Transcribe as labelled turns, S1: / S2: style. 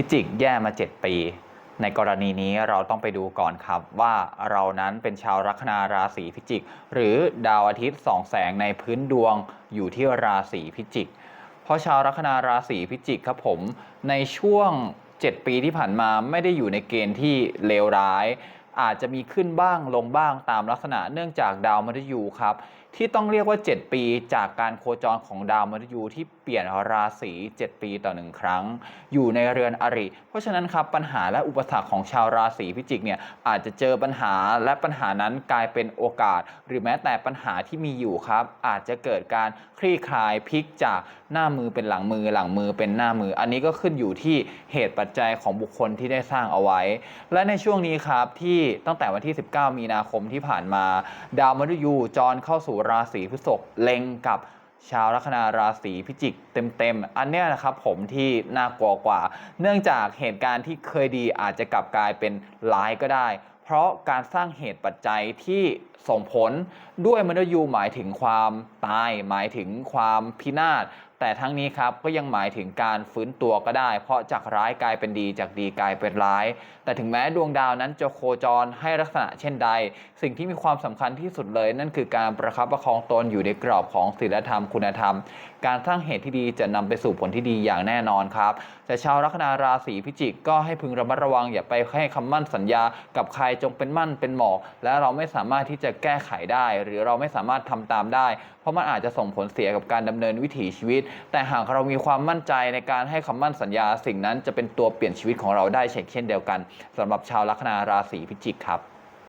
S1: พิจิกแย่มา 7 ปี ในกรณีนี้เราต้องไปดูก่อนครับว่าเรานั้นเป็นชาวลัคนาราศีพิจิก หรือดาวอาทิตย์สองแสงในพื้นดวงอยู่ที่ราศีพิจิก เพราะชาวลัคนาราศีพิจิกครับผม ในช่วง 7 ปีที่ผ่านมาไม่ได้อยู่ในเกณฑ์ที่เลวร้าย อาจจะมีขึ้นบ้างลงบ้างตามลักษณะเนื่องจากดาวมฤตยูครับที่ต้องเรียกว่า 7 ปีจากการโคจรของดาวมฤตยูที่เปลี่ยนราศี 7 ปีต่อหนึ่งครั้ง อยู่ในเรือนอริ เพราะฉะนั้นครับปัญหาและอุปสรรคของชาวราศีพิจิกเนี่ยอาจจะเจอปัญหาและปัญหานั้นกลายเป็นโอกาส หรือแม้แต่ปัญหาที่มีอยู่ครับ อาจจะเกิดการคลี่คลายพลิกจากหน้ามือเป็นหลังมือหลังมือเป็นหน้ามือ อันนี้ก็ขึ้นอยู่ที่เหตุปัจจัยของบุคคลที่ได้สร้างเอาไว้ และในช่วงนี้ครับที่ตั้งแต่วันที่ 19 มีนาคมที่ผ่านมา ดาวมฤตยูจรเข้าสู่ราศีพฤษภเล็งกับชาวลัคนาราศีพิจิกเต็มๆ อันเนี้ยนะครับผมที่น่ากลัวกว่า เนื่องจากเหตุการณ์ที่เคยดีอาจจะกลับกลายเป็นร้ายก็ได้ เพราะการสร้างเหตุปัจจัยที่ส่งผลด้วยมนุษย์ยูหมายถึงความตาย หมายถึงความพินาศ แต่ทั้งนี้ครับก็ยังหมายถึงการฟื้นตัวก็ได้ เพราะจากร้ายกลายเป็นดีจากดีกลายเป็นร้าย แต่ถึงแม้ดวงดาวนั้นจะโคจรให้ลักษณะเช่นใด สิ่งที่มีความสำคัญที่สุดเลย นั่นคือการประคับประคองตนอยู่ในกรอบของศีลธรรมคุณธรรม การสร้างเหตุที่ดีจะนำไปสู่ผลที่ดีอย่างแน่นอนครับ แต่ชาวลัคนาราศีพิจิกก็ให้พึงระมัดระวังอย่าไปให้คำมั่นสัญญากับใครจงเป็นมั่นเป็นหมอก และเราไม่สามารถที่จะแก้ไขได้ หรือเราไม่สามารถทำตามได้ เพราะมันอาจจะส่งผลเสียกับการดำเนินวิถีชีวิตแต่หากเรามีความมั่นใจในการให้คำมั่นสัญญา สิ่งนั้นจะเป็นตัวเปลี่ยนชีวิตของเราได้เช่นเดียวกันสำหรับชาวลัคนาราศีพิจิกครับ